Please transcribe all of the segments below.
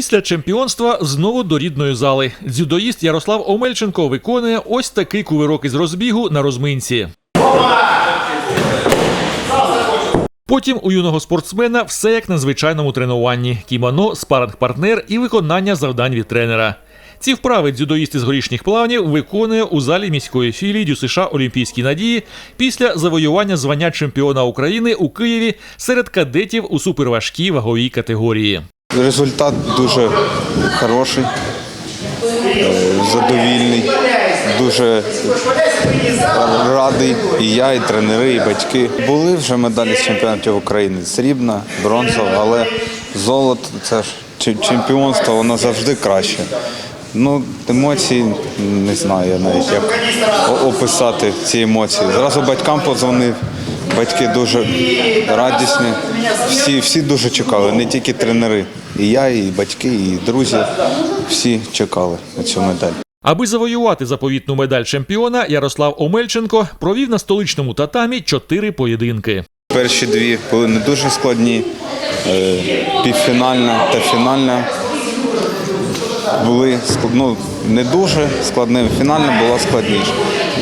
Після чемпіонства знову до рідної зали. Дзюдоїст Ярослав Омельченко виконує ось такий кувирок із розбігу на розминці. Потім у юного спортсмена все як на звичайному тренуванні: кімоно, спаринг-партнер і виконання завдань від тренера. Ці вправи дзюдоїст із горішніх плавнів виконує у залі міської філії ДЮСШ Олімпійські надії після завоювання звання чемпіона України у Києві серед кадетів у суперважкій ваговій категорії. Результат дуже хороший, е, задовільний, дуже радий. І я, і тренери, і батьки. Були вже медалі з чемпіонатів України. Срібна, бронзова, але золото це ж чемпіонство, воно завжди краще. Ну, емоції не знаю я навіть як описати ці емоції. Зразу батькам подзвонив. Батьки дуже радісні. Всі, всі дуже чекали, не тільки тренери. І я, і батьки, і друзі. Всі чекали на цю медаль. Аби завоювати заповітну медаль чемпіона, Ярослав Омельченко провів на столичному татамі чотири поєдинки. Перші дві були не дуже складні. Е, Півфінальна та фінальна були ну, не дуже складними. Фінальна була складніша.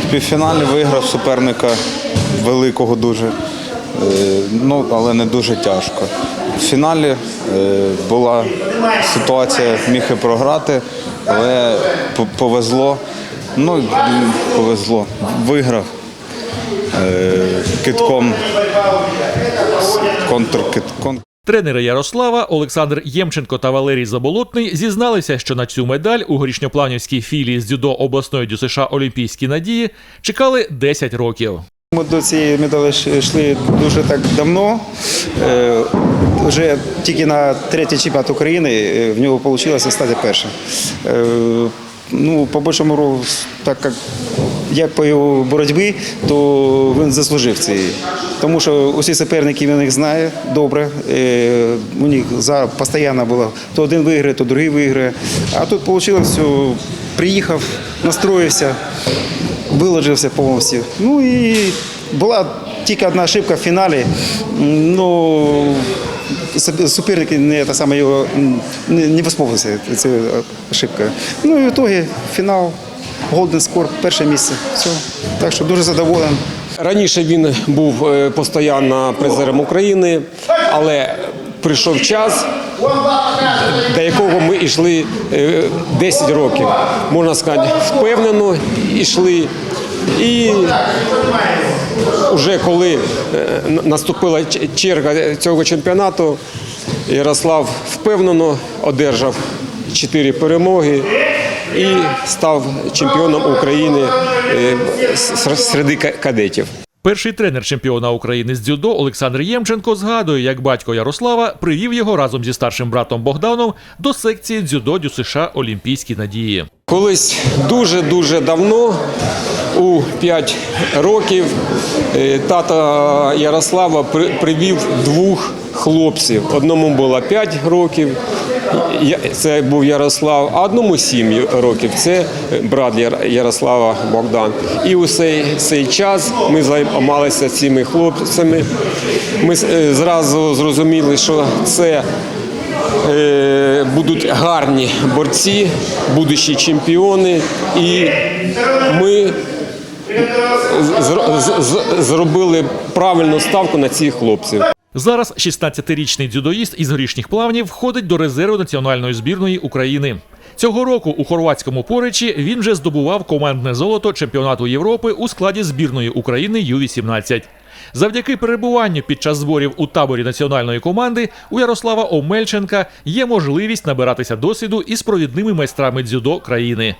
В півфіналі виграв суперника великого дуже, е, ну, але не дуже тяжко. В фіналі е, була ситуація, міг і програти, але по- повезло. Ну, повезло. Виграв е, китком контркит. Тренери Ярослава Олександр Ємченко та Валерій Заболотний зізналися, що на цю медаль у горішньопланівській філії з дзюдо обласної ДЮСШ Олімпійські надії чекали 10 років. Ми до цієї медалі йшли дуже так давно. Е, Вже тільки на третій чемпіонат України е, в нього вийшло стати першим. Е, Ну, по більшому так як, як по його боротьбі, то він заслужив цієї. Тому що усі суперники він їх знає добре. У них постійно було то один виграє, то другий виграє. А тут вийшло все, приїхав, настроївся виложився повністю. Ну і була тільки одна ошибка в фіналі. Ну, суп- суперники не, та саме його, не, не воспомнилися цією ошибкою. Ну і в ітогі фінал, Голден Скор, перше місце. Все. Так що дуже задоволений. Раніше він був е, постійно призером України, але прийшов час, до якого ми йшли е, 10 років. Можна сказати, впевнено йшли. І вже коли е, наступила черга цього чемпіонату, Ярослав впевнено одержав 4 перемоги і став чемпіоном України е, серед кадетів. Перший тренер чемпіона України з дзюдо Олександр Ємченко згадує, як батько Ярослава привів його разом зі старшим братом Богданом до секції дзюдо ДЮСШ Олімпійські надії. Колись дуже-дуже давно, у 5 років, е, тато Ярослава при- привів двох хлопців. Одному було 5 років, це був Ярослав, а одному 7 років. Це брат Ярослава Богдан. І у цей, цей час ми займалися цими хлопцями. Ми е, зразу зрозуміли, що це е, будуть гарні борці, будущі чемпіони, і ми зробили правильну ставку на цих хлопців. Зараз 16-річний дзюдоїст із горішніх плавнів входить до резерву національної збірної України. Цього року у хорватському поречі він вже здобував командне золото чемпіонату Європи у складі збірної України Ю-18. Завдяки перебуванню під час зборів у таборі національної команди у Ярослава Омельченка є можливість набиратися досвіду із провідними майстрами дзюдо країни.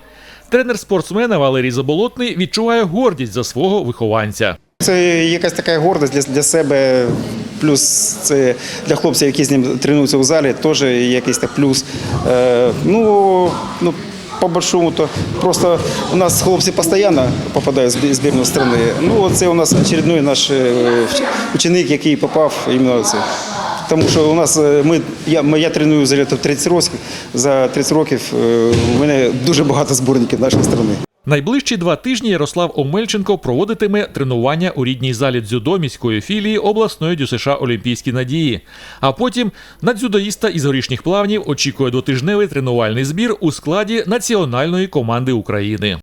Тренер спортсмена Валерій Заболотний відчуває гордість за свого вихованця. Це якась така гордость для, для себе. Плюс це для хлопців, які з ним тренуються у залі, теж якийсь так плюс. Е, ну, ну, по большому то просто у нас хлопці постійно попадають в збі- збірну країни. Ну, це у нас очередной наш е, ученик, який попав іменно це. Тому що у нас е, ми я, я треную за 30 років. За 30 років у мене дуже багато зборників нашої країни. Найближчі два тижні Ярослав Омельченко проводитиме тренування у рідній залі дзюдо міської філії обласної ДЮСШ Олімпійські надії. А потім на дзюдоїста із горішніх плавнів очікує двотижневий тренувальний збір у складі національної команди України.